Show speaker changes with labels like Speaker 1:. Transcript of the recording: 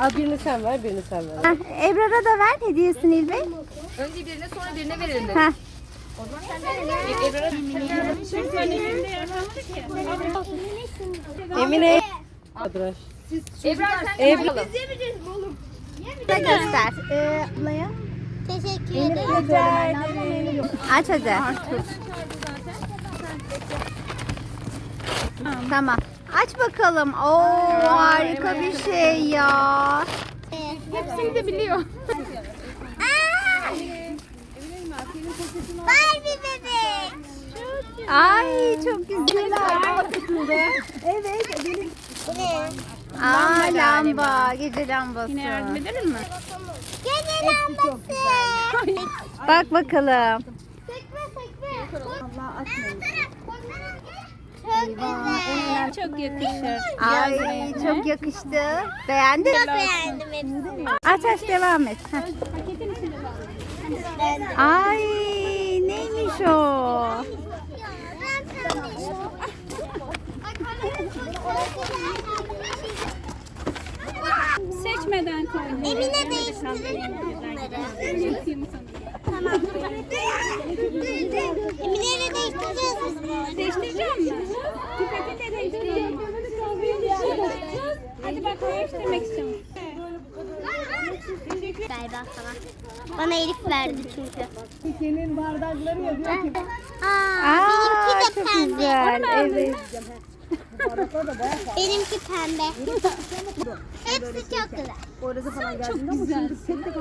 Speaker 1: Al birini sen ver, birini sen ver.
Speaker 2: Heh, Ebrar'a da ver hediyesini İlbey.
Speaker 3: Önce birine sonra birine verelim dedi.
Speaker 2: Heh.
Speaker 1: Emine. Adraş.
Speaker 3: Ebrar sen
Speaker 1: Ebru.
Speaker 2: Da göster. Ee, ablaya.
Speaker 4: Teşekkür ederim.
Speaker 2: Aç hadi. Tamam. Aç bakalım. Oo harika bir şey ya.
Speaker 3: Hepsini de biliyor.
Speaker 4: Barbie bebek.
Speaker 2: Ay çok güzel.
Speaker 4: Bu ne?
Speaker 2: Aa lamba. Gece lambası.
Speaker 3: edelim mi?
Speaker 4: Gece lambası.
Speaker 2: Bak bakalım.
Speaker 4: Sekme sekme. Allah açmayın. Çok güzel.
Speaker 3: Çok yakışır.
Speaker 2: Ay çok yakıştı. Beğendin
Speaker 4: Çok
Speaker 2: mi?
Speaker 4: beğendim hepsini.
Speaker 2: Aç aç devam et. Heh. Ay neymiş o?
Speaker 3: Seçmeden koy.
Speaker 4: Emine değiştirelim mi bunları? Tamam. Emine ile değiştireceğiz biz bunları.
Speaker 3: Değiştireceğim mi? Pipeti de değiştireceğim. Hadi bak değiştirmek istiyorum.
Speaker 4: Galiba sana. Bana Elif verdi çünkü.
Speaker 1: Senin bardakları yazıyor ki.
Speaker 4: Aa,
Speaker 2: Aa
Speaker 4: benimki de
Speaker 2: çok
Speaker 4: pembe.
Speaker 2: güzel. Evet.
Speaker 4: Benimki pembe. Hepsi çok güzel.
Speaker 1: Orası falan geldiğinde ama şimdi tek